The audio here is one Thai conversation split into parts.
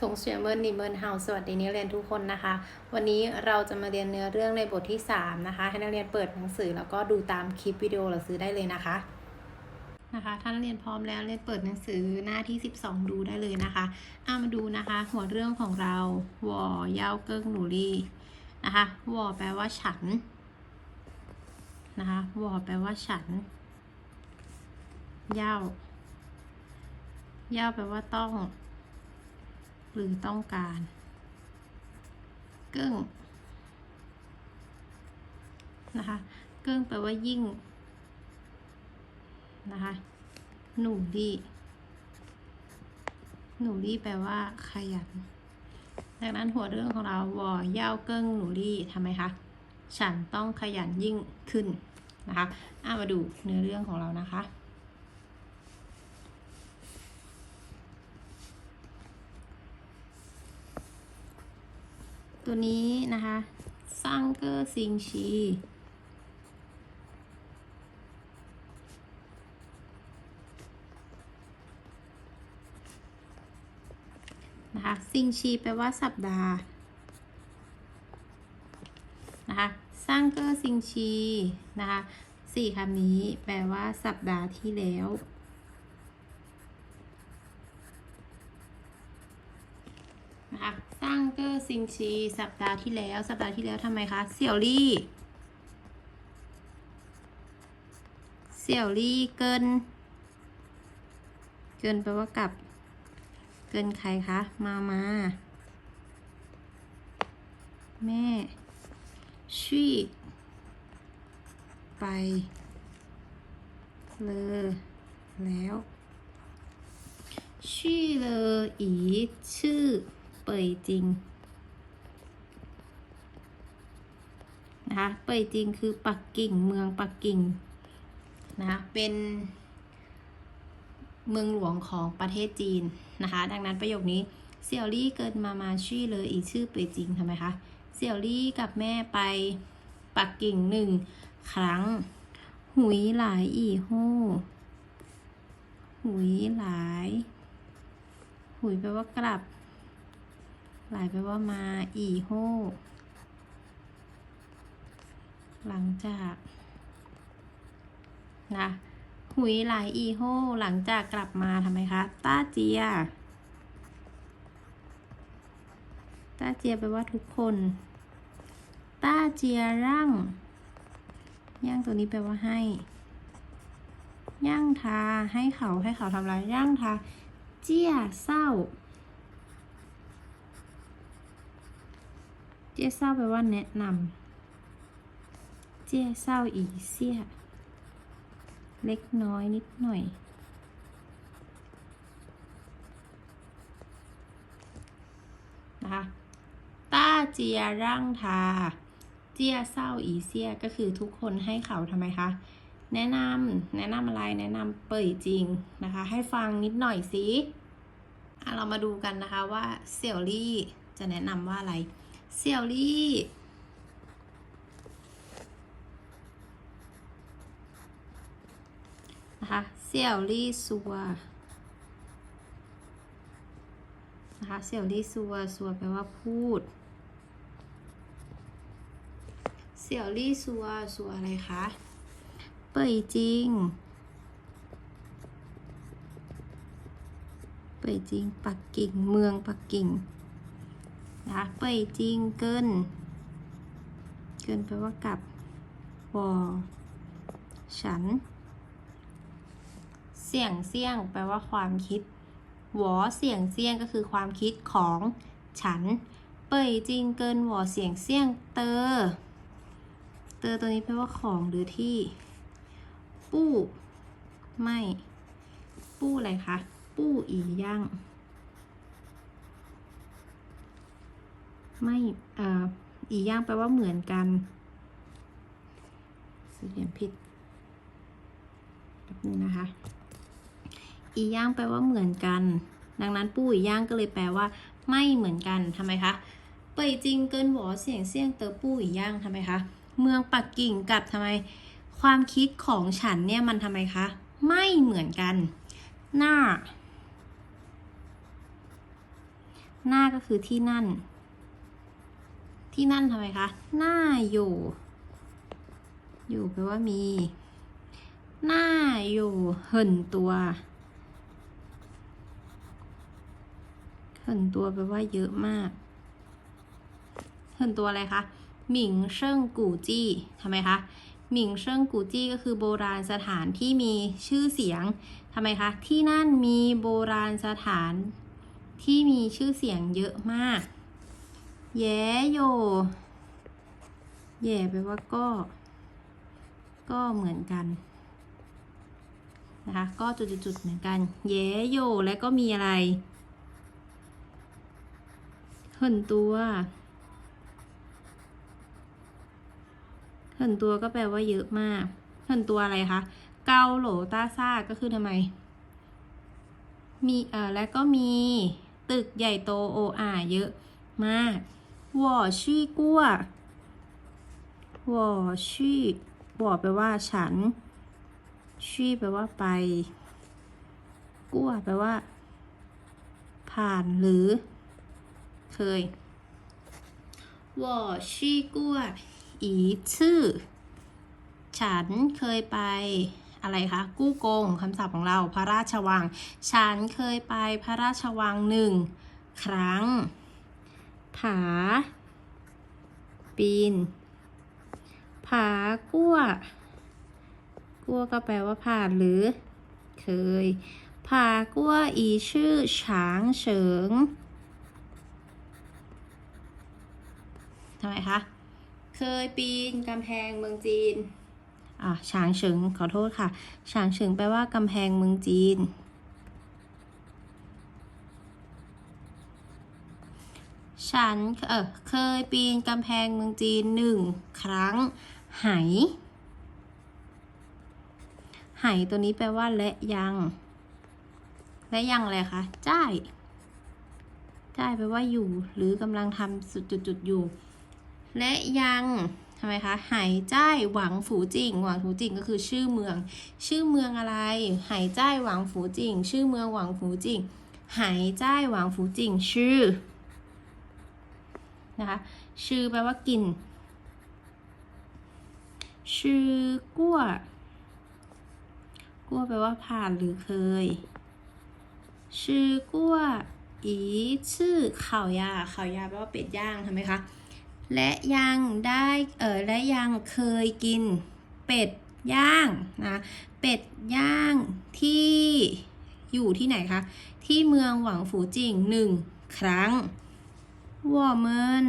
ถงเสียเมินนิเมินเฮาสวัสดีนักเรียนทุกคนนะคะ วันนี้เราจะมาเรียนเนื้อเรื่องในบทที่ 3 นะคะ ให้นักเรียนเปิดหนังสือแล้วก็ดูตามคลิปวิดีโอหรือซื้อได้เลยนะคะนะคะถ้านเรียนพร้อมแล้วเรียนเปิดหนังสือหน้าที่ 12 ดูได้เลยนะคะเอามาดูนะคะ หัวเรื่องของเราวอเย้าเกิ้งหนูรี่นะคะวอแปลว่าฉันนะคะวอแปลว่าฉันเย้าเย้าแปลว่าต้อง หรือต้องการ เกิ้งนะคะ เกิ้งแปลว่ายิ่งนะคะ หนูดี หนูดีแปลว่าขยัน ดังนั้นหัวเรื่องของเราวอย่าเกิ้งหนูดีทำไมคะ ฉันต้องขยันยิ่งขึ้นนะคะอามาดูเนื้อเรื่องของเรานะคะ ตัวนี้นะคะซังเกอร์ซิงชี นะคะซิงชีแปลว่าสัปดาห์ นะคะซังเกอร์ซิงชี นะคะสี่คำนี้แปลว่าสัปดาห์ที่แล้ว นะคะสร้าง เกอร์ซิงชีสัปดาห์ที่แล้ว สัปดาห์ที่แล้วทำไมคะเสี่ยวลี่เสี่ยวลี่เกิน เกินแปลว่ากลับ เกินใครคะ มามา แม่ชี่ไป เลอแล้วชื่อเลออีชื่อเป่ยจริง นะคะเป่ยจริงคือปักกิ่งเมืองปักกิ่งนะคะเป็นเมืองหลวงของประเทศจีนนะคะ ดังนั้นประโยคนี้เสี่ยวลี่เกินมามาชื่เลยอีชื่อเป่ยจริงทำไมคะเสี่ยวลี่กับแม่ไปปักกิ่งหนึ่งครั้ง หุยหลายอีโฮหุยหลาย หุยแปลว่ากลับ หลายแปลว่ามาอีโฮ หลังจากนะหุยหลายอีโฮหลังจากกลับมาทำไมคะต้าเจียต้าเจียแปลว่าทุกคนต้าเจียร่างย่างตัวนี้แปลว่าให้ย่างทาให้เขาให้เขาทำอะไรย่างทาเจียเศร้า เจียเศร้าแปลว่าแนะนำ เจี้ยเศร้าอีเซี่ย เล็กน้อยนิดหน่อยนะคะต้าเจียร่างทา เจี้ยเศร้าอีเซี่ยก็คือทุกคนให้เขาทำไมคะ แนะนำแนะนำอะไรแนะนำเปิดจริงนะคะ ให้ฟังนิดหน่อยสิอะเรามาดูกันนะคะว่าเสี่ยวลี่จะแนะนำว่าอะไร เสี่ยวลี่ นะคะเสี่ยวลี่ซัวนะคะเสี่ยวลี่ซัวซัวแปลว่าพูดเสี่ยวลี่ซัวซัวอะไรคะเป่ยจริงเป่ยจริงปักกิ่งเมืองปักกิ่งนะคะเป่ยจริงเกินเกินแปลว่ากลับวอฉัน เสี่ยงเสี่ยงแปลว่าความคิดหวอเสี่ยงเสี่ยงก็คือความคิดของฉัน เป่ยจริงเกินหวอเสี่ยงเสี่ยงเตอ เตอตัวนี้แปลว่าของหรือที่ ปู้ ไม่ ปู้อะไรคะปู้อีย่างไม่เอ่ออีย่างแปลว่าเหมือนกันเขียนผิดแป๊บนึงนะคะ อีย่างแปลว่าเหมือนกัน ดังนั้นปู้อีย่างก็เลยแปลว่า ไม่เหมือนกันทำไมคะเป่ยจริงเกินหวอเสียงเสี่ยงเตอปู้อีย่างทำไมคะเมืองปักกิ่งกับทำไม ความคิดของฉันเนี่ยมันทำไมคะไม่เหมือนกัน หน้า หน้าก็คือที่นั่น ที่นั่นทำไมคะ หน้าอยู่ อยู่แปลว่ามี หน้าอยู่เหินตัว เหิ นตัวแปลว่าเยอะมากเหินตัวอะไรคะหมิงเชิงกู่จี้ทำไมคะหมิงเชิงกู่จี้ก็คือโบราณสถานที่มีชื่อเสียงทำไมคะ ที่นั่นมีโบราณสถานที่มีชื่อเสียงเยอะมาก แย่โย แย่แปลว่าก็ ก็เหมือนกันนะคะ ก็จุดๆๆเหมือนกัน แย่โย และก็มีอะไร เหินตัวเหินตัวก็แปลว่าเยอะมากเหินตัวอะไรคะ เกาโหลต้าซ่าก็คือทำไม มีเอ่อและก็มีตึกใหญ่โตโออาเยอะมากวอชี่กัววอชี่วอแปลว่าฉัน ชี่แปลว่าไป กัวแปลว่า ผ่านหรือ เคยว่าชี่กัวอีชื่อ ฉันเคยไปอะไรคะ กู้กงคำศัพท์ของเราพระราชวัง ฉันเคยไปพระราชวังหนึ่งครั้ง ผา ปีน ผากั้ว กั้วก็แปลว่าผ่านหรือ เคย ผากั้วอีชื่อฉางเฉิง ทำไมคะ เคยปีนกำแพงเมืองจีน อ่าฉางเฉิงขอโทษค่ะ ฉางเฉิงแปลว่ากำแพงเมืองจีน ฉันเออเคยปีนกำแพงเมืองจีนหนึ่งครั้ง ไหไหตัวนี้แปลว่าและยัง และยังอะไรคะ จ้าย จ้ายแปลว่าอยู่ หรือกำลังทำจุดๆๆอยู่ และยังทำไมคะหจ้ายหวังฝูจิงหวังฝูจิงก็คือชื่อเมือง ชื่อเมืองอะไรหจ้ายหวังฝูจิงชื่อเมืองหวังฝูจิงหจ้ายหวังฝูจิงชื่อนะคะชื่อแปลว่ากิน ชื่อกั้วกั้วแปลว่าผ่านหรือเคย ชื่อกั้วอีชื่อข่าวยาข่าวยาแปลว่าเป็ดย่างทำไหมคะ และยังได้เออและยังเคยกินเป็ดย่างนะเป็ดย่างที่อยู่ที่ไหนคะ ที่เมืองหวังฝูจิงหนึ่งครั้งวอเมิน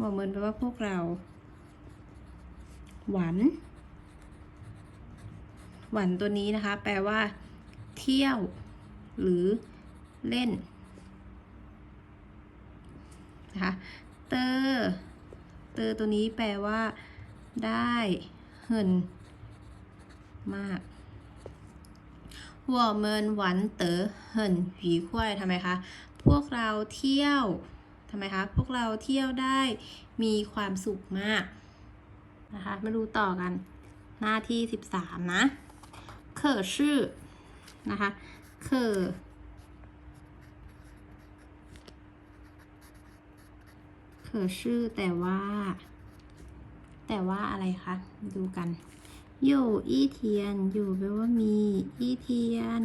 วอเมินแปลว่าพวกเรา หวัน หวันตัวนี้นะคะ แปลว่า เที่ยว หรือเล่น คะ เตอเตอตัวนี้แปลว่า ได้เหินมากว่าเมินหวันเตอเหินผีคุ้ยทำไมคะ พวกเราเที่ยวทำไมคะ พวกเราเที่ยวได้มีความสุขมากนะคะ มาดูต่อกัน หน้าที่ 13 นะ เขอชื่อนะคะ เขอ ลอชื่อแต่ว่า แต่ว่าอะไรคะดูกันอยู่อีเทียน อยู่แปลว่ามีอีเทียน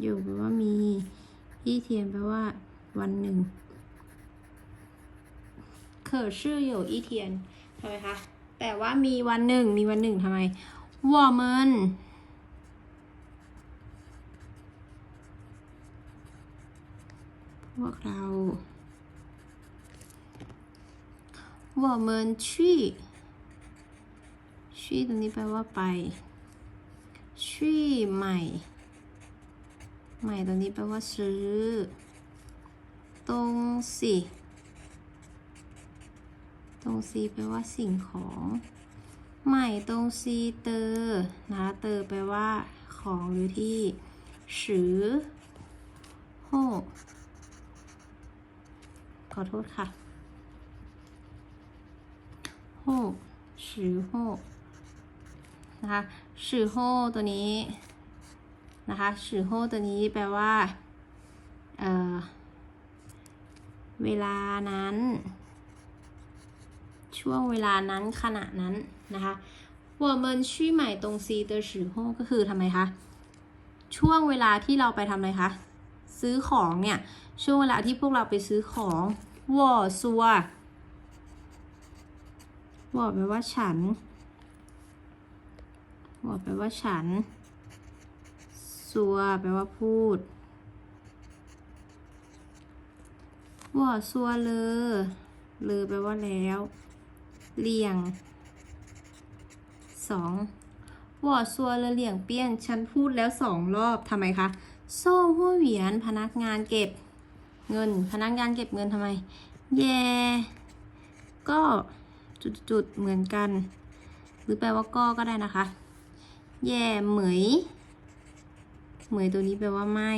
อยู่แปลว่ามีอีเทียนแปลว่า วันหนึ่งเขอชื่ออยู่อีเทียนทำไมคะแต่ว่ามีวันหนึ่งมีวันหนึ่งทำไมวอร์เมนพวกเรา ว่ามินชี่ชี่ตรงนี้แปลว่าไปชี่ใหม่ ใหม่ตรงนี้แปลว่าซื้อ ตรงสิตรงสีแปลว่าสิ่งของ ใหม่ตรงสีเตอร์นะเตอร์แปลว่าของหรือที่ซื้อโฮขอโทษค่ะ โฮสือโฮนะคะสือโฮตัวนี้ นะคะสือโฮตัวนี้แปลว่า เอ่อ เวลานั้น ช่วงเวลานั้นขณะนั้นนะคะ我们去买东西的时候ก็คือทำไมคะ ช่วงเวลาที่เราไปทำอะไรคะ ซื้อของเนี่ย ช่วงเวลาที่พวกเราไปซื้อของวอซัว วอแปลว่าฉันวอแปลว่าฉันซัวแปลว่าพูดวอซัวเลอเลอแปลว่าแล้วเลี่ยงสองวอซัวเลอเลี่ยงเปี้ยน ฉันพูดแล้วสองรอบทำไมคะ โซ่หัวเหวียน พนักงานเก็บเงิน พนักงานเก็บเงินทำไม แย่ ก็ จุดๆเหมือนกัน หรือแปลว่าก็ก็ได้นะคะ แย่เหมย เหมยตัวนี้แปลว่าไม่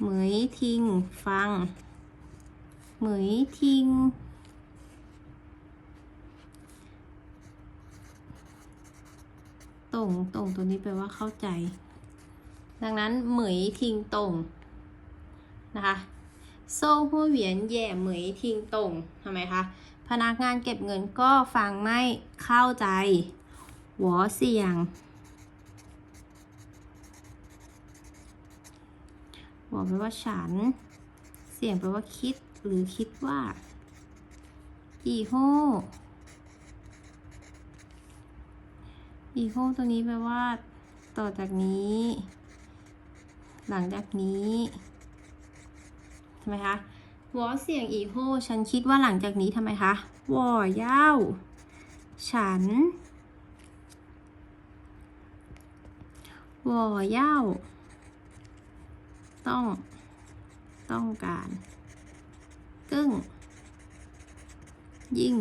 เหมยทิ้งฟัง เหมยทิ้งตรงตรงตัวนี้แปลว่าเข้าใจ ดังนั้นเหมยทิ้งตรงนะคะโซ่หัวเหวียนแย่เหมยทิ้งตรงทำไมคะ พนักงานเก็บเงินก็ฟังไม่เข้าใจหัวเสียงหัวแปลว่าฉัน เสียงแปลว่าคิดหรือคิดว่าอีโฮอีโฮตัวนี้แปลว่า ต่อจากนี้ หลังจากนี้ ใช่ไหมคะ วอเสียงอีโฮฉันคิดว่าหลังจากนี้ทำไมคะวอย่าฉันวอย่าต้อง ต้องการ กึ้ง ยิ่ง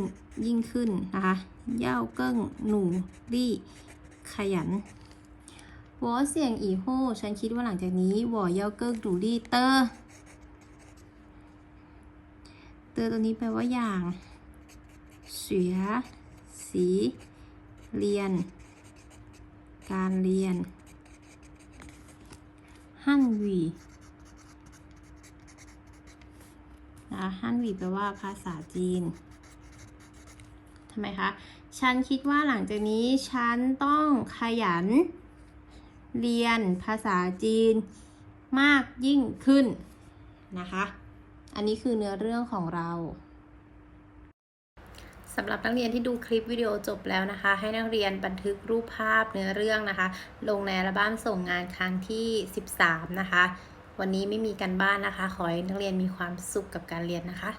ยิ่งขึ้นนะคะเย่าเกิ้ง หนูรี่ขยันวอเสียงอีโฮฉันคิดว่าหลังจากนี้วอเย่าเกิ้งหนูรี่เตอร์ เต อตัวนี้แปลว่าอย่าง เสือสี เรียน การเรียน ฮั่นวีนะฮั่นวีแปลว่าภาษาจีนทำไมคะ ฉันคิดว่าหลังจากนี้ฉันต้องขยัน เรียนภาษาจีนมากยิ่งขึ้นนะคะ อันนี้คือเนื้อเรื่องของเราสำหรับนักเรียนที่ดูคลิปวิดีโอจบแล้วนะคะ ให้นักเรียนบันทึกรูปภาพเนื้อเรื่องนะคะ ลงในอัลบั้มส่งงานครั้งที่ 13 นะคะ วันนี้ไม่มีการบ้านนะคะ ขอให้นักเรียนมีความสุขกับการเรียนนะคะ